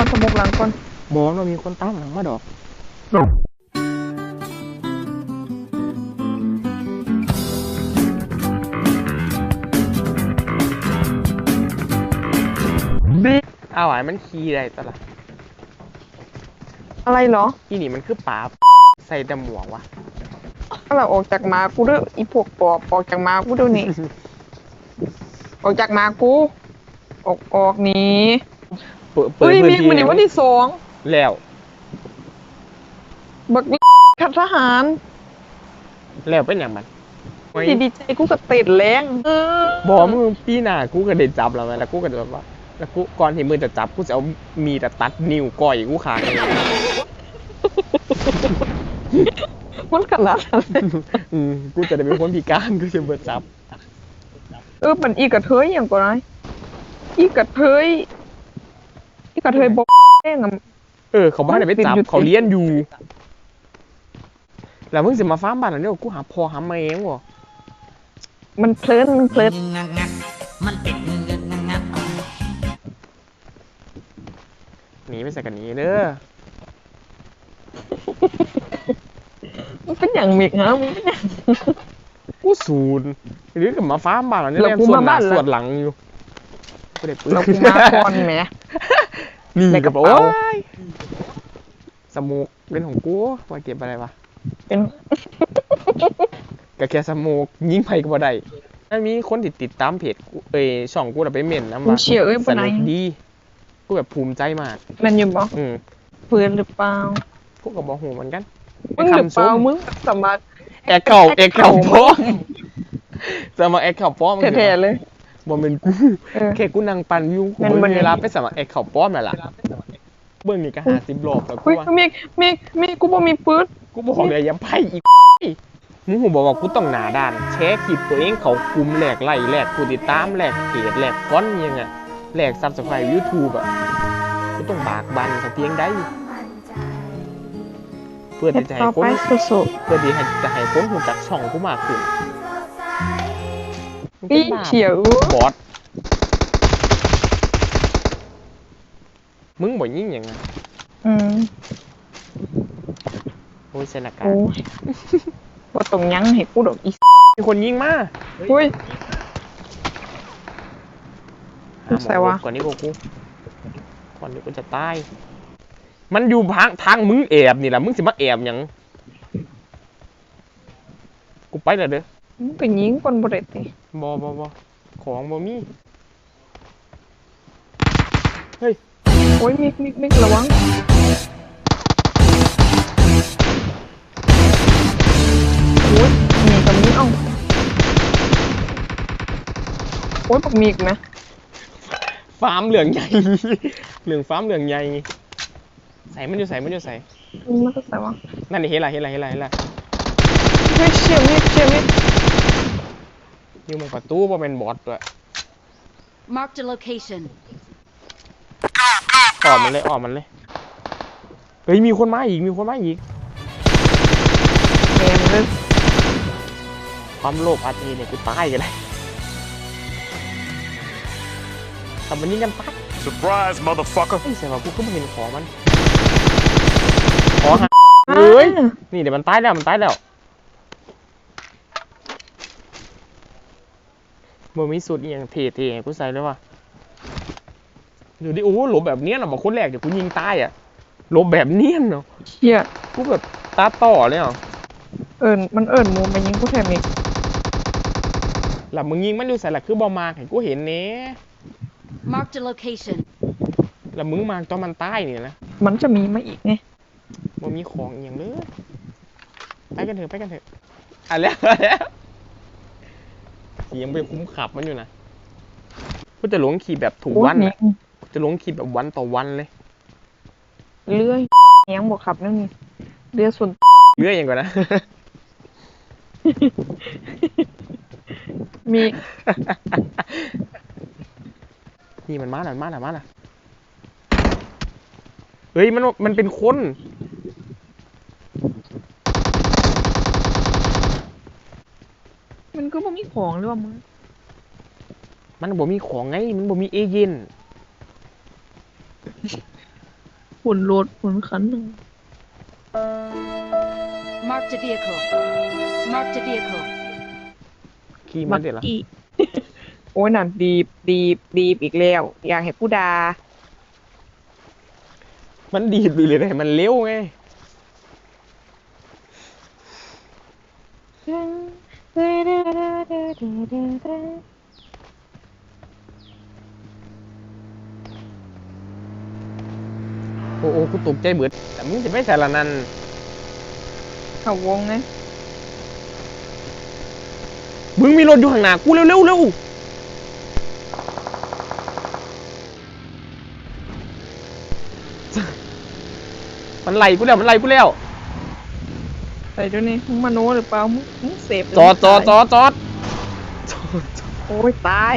ก่อนสมุกหลังก่อนบอกว่ามีคนตามหลังมาดอกเอาไว้มันขี่ได้ตะละอะไรเหรออีนี่มันคือป่าใส่แต่หมวกวะก็เราออกจากหมากูเด้ออีพวกปอบออกจากหมากูเดี๋ยวนี้ออกจากหมากู ออกออกหนี้ เปิดเปิดเฮ้ยพื้นมีที่มันนี่วันที่สองแล้วบักขัดทหารแล้วเป็นอย่างมันที่ดีใจกูก็ติดแรงเออบอกมึงปีหน้ากูก็ได้จับแล้วไหมแล้วกูก็จะแบบว่าแล้วกูก่อนที่มึงจะจับกูจะเอามีดตัดนิ้วก้อยกูขาดเลยมันขนาดนั้นเลยอืมกูจะได้เป็นคนพิการกูจะมาจับ เออมันอีกระเทยอย่างก่อนนะอีกระเทย อีกระเทยบอกแม่งอะเออเขาบ้านไหนไปจับติดอยู่เขาเลี้ยนอยู่ แล้วมึงจะมาฟ้าร์มบ้านอันนี้กูหาพอหาแมงวะมันเพลินมันเพลินงักงักมันเป็นงักงักงักหนีไปใส่กันหนี้เด้อมันเป็นอย่างมิกฮะมันเป็นอย่าง กูศูนย์หรือกับมาฟ้าร์มบ้านอันนี้แล้วแม่งกูส่วนมาหน้าบ้านละส่วนหลังอยู่กูได้ปืน เรากูมาก่อนแหม นี่ในกกัระบเป๋า โอ้ยสมุกเป็นของกูว่าเก็บอะไรวะเป็น ก็แค่สมุกยิงไผก็บ่ได้ถ้ามีคนติดติดตามเพจกูเอ้ยช่องกูน่ะไปเม่นนะกูเชียร์เอ้ยสปะไหนนุกดีกูแบบภูมิใจมาก แมันอยู่บอกอืมเพื่อนหรือเปล่ากูก็บอกหูเหมือนกันมึงหรือเปล่าคำชม มึงสมัครแอคเข่าแอคเข่าป้อมจะมาแอคเข่าป้อมแท้ๆเลย บ่เป็นกูเออแค่กูนั่งปั่นวิวกูแม่นบ่บ่เนี่มียเวลาไปสมัครแอคเข่าป้อมนั่นล่ะเบิ่งนี่ก็หาสิบรอบแล้วกูเฮ้ยว่ามีมีมีกูบ่มีปืนกูบอกเลยอย่าไพ่อีกมึงหูบอกว่ากูต้องหนาด้านแชร์คลิปตัวเองเขากลุ่มแหลกไล่แหลกกูติดตามแหลกเพจแหลกก้อนยังไงแหลกซับสไครต์ยูทูบอะกูต้องบากบันสักเพียงได้เพื่อเฮ็ดที่จะต่ให้อคนไปสุดเพื่อที่ให้จะให้คนหูจักช่องกูมากขึ้น มึงๆเป็อีนบ้าเฉียวบอสมึงบ่ยิ่งอย่างไงอืมโอ้ยเซนากาโอ้ยบ่ต้องยั้งให้กูดอกอีมีคนยิงมาเฮ้ย หาหมอใส่วะ ก่อนนี้กูกูก่อนนี้กูจะตายมันอยู่ทางทางมึงแอบนี่แหละมึงสิมาแอบหยังกูไปแล้วเด้อ มึงก็ยิงคนบ่ได้ติบอบอบอของบอมีโอ้ยมิกมิกมิกระวัง โอ้ยมีกับมีเอ้าโอ้ยบักมีกนะฟาร์มเหลืองใหญ่ เหลืองฟาร์มเหลืองใหญ่ใส่มันอยู่ใส่มันอยู่ใส่มันก็ใส่ว่านั่นนี่เห็นไรเห็นไรเห็นไรเห็นไรเฮ้ยเชี่ยวมิกเชี่ยวมิก อยู่มองประตูบ่เป็นบอสด้วย Marked a location. ออกมันเลยออกมันเลย เฮ้ยมีคนมาอีกมีคนมาอีกแมนเลยความโลภอาจจะเนี่ยกูตายกันเลยแต่มันยิงกันปัก Surprise, motherfucker. เฮ้ยแต่ว่ากูก็ไม่เห็นของมัน ขอหาเฮ้ย นี่เดี๋ยวมันตายแล้วมันตายแล้ว มันมีสูตรอหย่างเท่ๆให้กูใส่เลยว่ะเดี๋ยวดิโอ้โหหลบแบบเนี้ยนะบอกคนแรกเดี๋ยวกูยิงตายอะหลบแบบเนี้ยเนาะเชี่ยกูแบบตาต่อเลยอะเอิญมันเอิญมูมายิงกูแทนมิกหลับมึงยิงมันดูใส่หลักคือบอมากให้กูเห็นเน่ Marked a location. หลับมึงมากตอนมันตายนี่นะมันจะมีมาอีกไงมันมีของอหย่างเลยไปกันเถอะไปกันเถอะอะแล้ว อะแล้วเสียงไปคุ้มขับมันอยู่นะกูจะหลงขี่แบบถูกโอ้ยวันมิอะกจะลงคลิปแบบวันต่อวันเลย เลื่อยยังบอกขับนั่นนี่เรือส่วนเรื่อยอย่างก่อนนะ มี นี่มันมาหน่อยมาหน่อยมาหน่อยเฮ้ยมันมันเป็นคน มันก็ บ่มีของหรือว่ามึงมันบ่มีของไง มันบ่มีเอเย่นผลรถผลคันหนึ่ง Marked a vehicle. Marked a vehicle. ขี่มันเด็ดละกี้โอ้ยนั่นดีบดีบดีบอีกแล้ว อยากให้ผู้ดา มันดีดไปเลยนะมันเร็วไง โอ้โอ้กูตกใจเบิดแต่มึงจะไม่ใส่ละนันเขาวงไงมึงมีรถอยู่ข้างหน้ากูเร็วเร็วเร็วมันไล่กูแล้วมันไล่กูแล้วใส่ด้วยนี่มึงมโนหรือเปล่ามึงมึงเสพจอดจอดจอดจอด โอ้ยตาย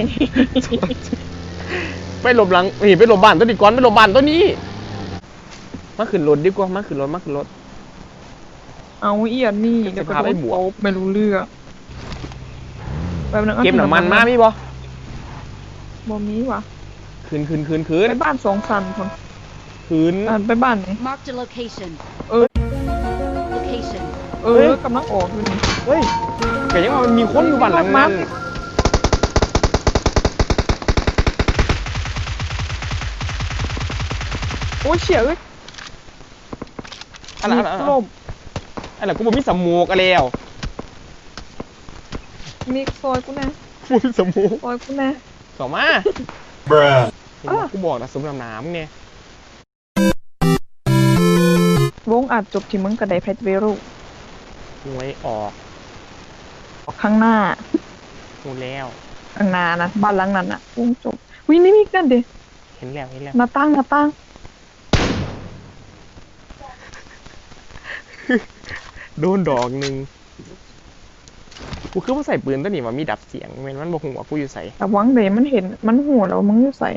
ไปหลบหลังนี่ไปหลบบ้านตัวนี้ก่อนไปหลบบ้านตัวนี้ มาขึ้นรถดีกว่ามาขึ้นรถมาขึ้นรถ เอาเอียดนี่เดี๋ยวก็จะพาโดไปนบวกโป๊บไม่รู้เรื่องแบบนั้นเก็บน้ำมันมามีบ่บ่มีว่ะขึ้นขึ้นขึ้นขึ้นไปบ้านสองสันคนขึ้นอ่านไปบ้านนี่ Marked a location. Uh. Location. เอเฮ้อยกำลังออกอยู่นี่เฮ้ยแต่ยังว่ามันมีคนอยู่บ้านหลังนั้น โอ้ยเฉียเอ้ยอะไรอะไรมีอะไรล่มอะไรกูบอกมีสมมูกอะไรแล้วมีซอยกูแน่กูมีสมมูกซอยกูแน่ต่อมา Bruh. เห็นบอกกูบอกนะสมน้ำหน้ำเนี่ยวงอาจจบที่มึงกระไดแพทเวรุหวยออกออกข้างหน้ากูแล้วข้างหน้านะบ้านหลังนั้นอะวงจบวินี่มีอีกนั่นเด้เห็นแล้วเห็นแล้วหน้าตั้งหน้าตั้ง โดนดอกหนึ่งกูคือมาใส่ปืนตัวนี้มามีดับเสียงแมันมันบอกหัวากูอยู่ใส่แต่วังเดมันเห็นมันหัวแล้วมึงอยู่ใส่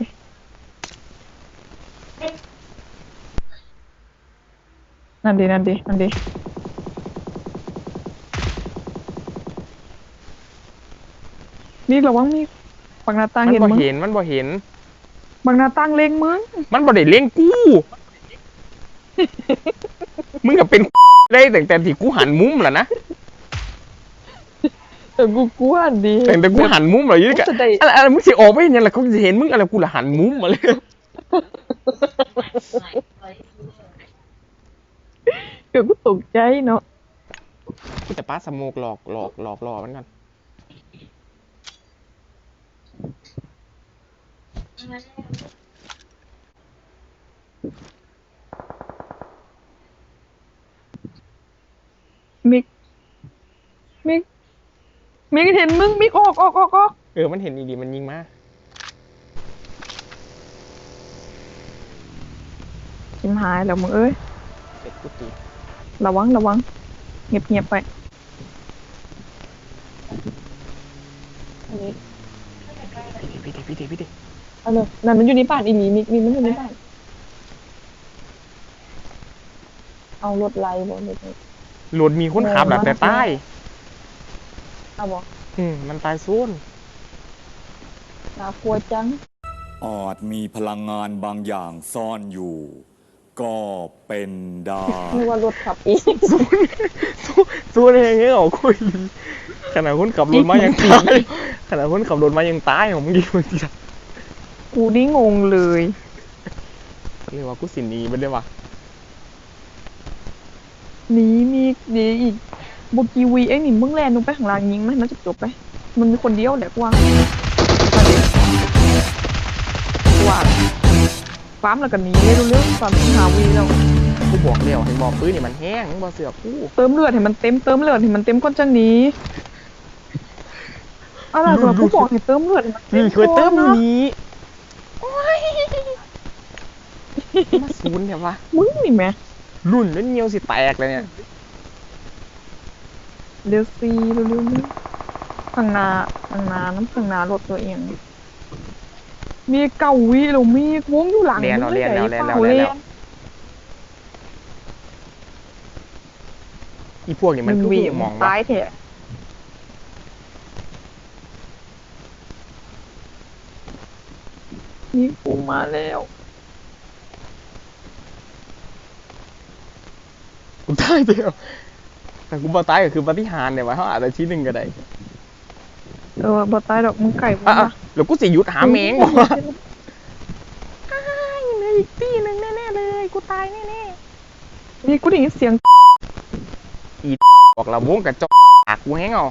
นั่นดีนั่นดีนั่นดีนี่ระวังมีบางหน้าตั้งมันเห็นบ่มึงเห็นมันบ่เห็น บางหน้าตั้งเล็งมึง มันบ่ได้เลี้ยงกู มึงก็เป็น ได้แต่แต่ที่กูหันมุมแหละนะแต่กูกลัวดีแต่แต่กูหันมุมเหรอยี่กะจะได้อะไรอะไรมึงสิออกไปเนี่ยแหละเขาจะเห็นมึงอะไรกูละหันมุมมาเลยเกิดกูตกใจเนาะกูแต่ป้าสโมกหลอกหลอกหลอกหลอกมันกัน มิก มิก มิกเห็นมึง มิกออกออกออกออกเออ มันเห็นดีๆมันยิงมา ชิมหายแล้วมึงเอ้ย เสร็จกูตีระวังระวัง เงียบเงียบไป อันนี้พี่ดิพี่ดิพี่ดิเอาเลยนั่นมันอยู่ในบ้านอีหลีมิกมิกมันอยู่ในบ้าน เอารถไล่บ่เด็ กรถมีคนขับแหละแต่ใต้เอาบ่อืมมันตายซูนน่ากลัวจัง อาจมีพลังงานบางอย่างซ่อนอยู่ ก็เป็นได้นึกว่ารถขับอีกซูนซูนซูนอย่างเงี้ยเหรอคุยดีขนาดคนขับรถมายังตายขนาดคนขับรถมายังตายของมึงดีมึงจีละกูนี่งงเลยเรียกว่ากูสิหนีไปเลยว่ะ หนีมีหนีอีกบุกีวีเอ้ยนี่มึงแลนลงไปข้างล่างยิงไหมมันจะจบไป มันมีคนเดียวแหละกวางมาดิกวางฟาร์มแล้วก็หนีเร็วๆฟาร์มหาวีแล้วกูบอกแล้วให้บอกปืนนี่มันแห้งมึงบอกเสือกกูเติมเลือดให้มันเต็มเติมเลือดให้มันเต็มก้นจังหนี้อะไรก็กูบอกให้เติมเลือดให้มันเต็นี่มช่วยเติมก่ออนยู่นะนี้มาซูนเนี่ยวะมึงนี่แหม่ รุ่นแล้วเงียวสิแตกเลยเนี่ยเร็วซีเร็วๆนี่ข้างหน้าข้างหน้าน้ำข้างหน้ารถตัวเอง มีเก่าวิแล้วมีวงอยู่หลังเรียนแล้วมึงเรียนแล้วไหเรียนเปแล้วล่าเรียนเรีแล้ยวนอีพวกนี้มัมันนคือวีผู้มองตาว่ายแท้นี่กูมาแล้ว กูตายเดียวแต่กูบ่ตายก็คือปฏิหารเนี่ยว่าเขาอาจจะที่หนึ่งก็ได้เออบ่ตายดอกมึงไก่อะบ่อะแล้วกูสิหยุดหาแมงบอกว่าอ้ายเหลืออีกตีหนึ่งแน่ๆเลย กูตายแน่มีกูได้ยินเสียงๆบอกเราวงกับจอกปากกูแห้งเอา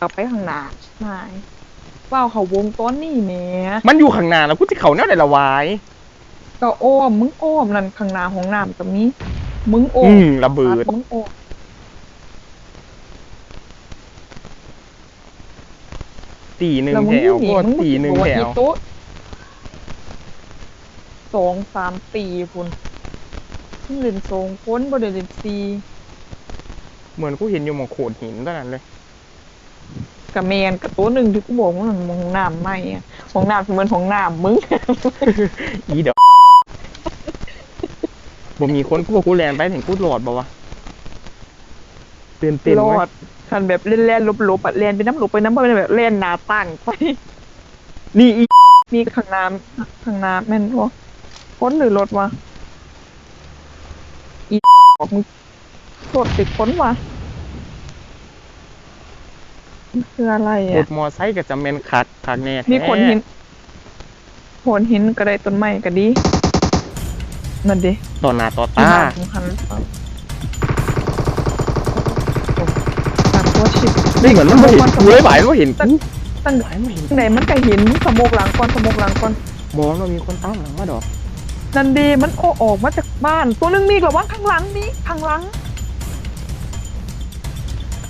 กลับไปข้างหน้าใช่ว้าวเขาวงต้นนี่แหมมันอยู่ข้างหน้าแล้วกูจะเขาแนวไหนละวาย ก็อ้อมมึงอ้อมนั่นข้างหน้าของน้ำก็มี มึงอ้ออืมมระเบิด มึงอ้อมตีหนึ่งแล้วมึแถงวหนีพวกมึงตีหนึ่งบอกแถว่าอีวโต๊ะสองสามตีพุ่นมึงเล่นสองคนบ่ได้เล่นสี่เหมือนกูเห็นอยู่หมองโขดหินตอนนั้นเลย กับแมนกับตัวหนึ่งที่กูบอกว่ามันของน้ำไม่อะของน้ำคือมันของน้ำมึง อีเดี๋ยว บ่มีคนกูบอกกูแลนไปถึงกูหลอดบ่วะตื่นเต้นรอเว้ยดคันแบบเล่นแล่นลบๆอะเล่นไปน้ำหลบไปน้ำบ่เป็นแบบเล่นหนาตั้งไปนี่อีมีข้างน้ำข้างน้ำแม่นบ่พ้นหรือรถวะอีบอกมึงรถติดพ้นวะมันคืออะไรรอะถมอไซค์ก็จะเมนคักคักแน่แท้มีคนหินโผนหินก็ได้ต้นไม้ก็ดี นั่นดิต่อหน้าต่อที่ตามาสำคัญหรือเปล่าการตัวชิปไม่เหมือนมันบ่เห็นกูเลยบ่ายมันบ่เห็นกูตั้งบ่ายมันบ่เห็นไหนมันก็เห็นสมกหลังก่อนสมกหลังก่อนบอกว่ามีคนตามหลังมาดอกนันดีมันโอออกมาจากบ้าน ตัวหนึงมีกระวังข้างหลังนี่ข้างหลัง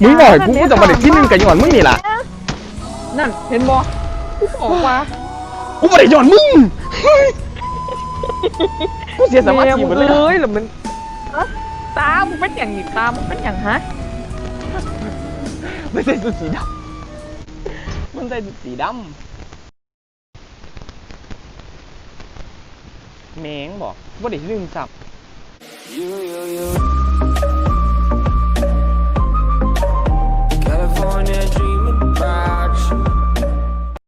มึงบอกให้กูกูจะมาได้ที่หนึ่งกับย้อนมึงนี่ล่ะนั่นเห็นบ่กูบอกว่ากูบ่ได้ย้อนมึง กูเสียสมาธิหมดเลยอะยหรือมันตามันเป็นอย่างนี้ตามันเป็นอย่างฮะไม่ใส่ชุดสีดำมันใส่ชุดสีดำแมงบอกว่าเด็กลืมสับ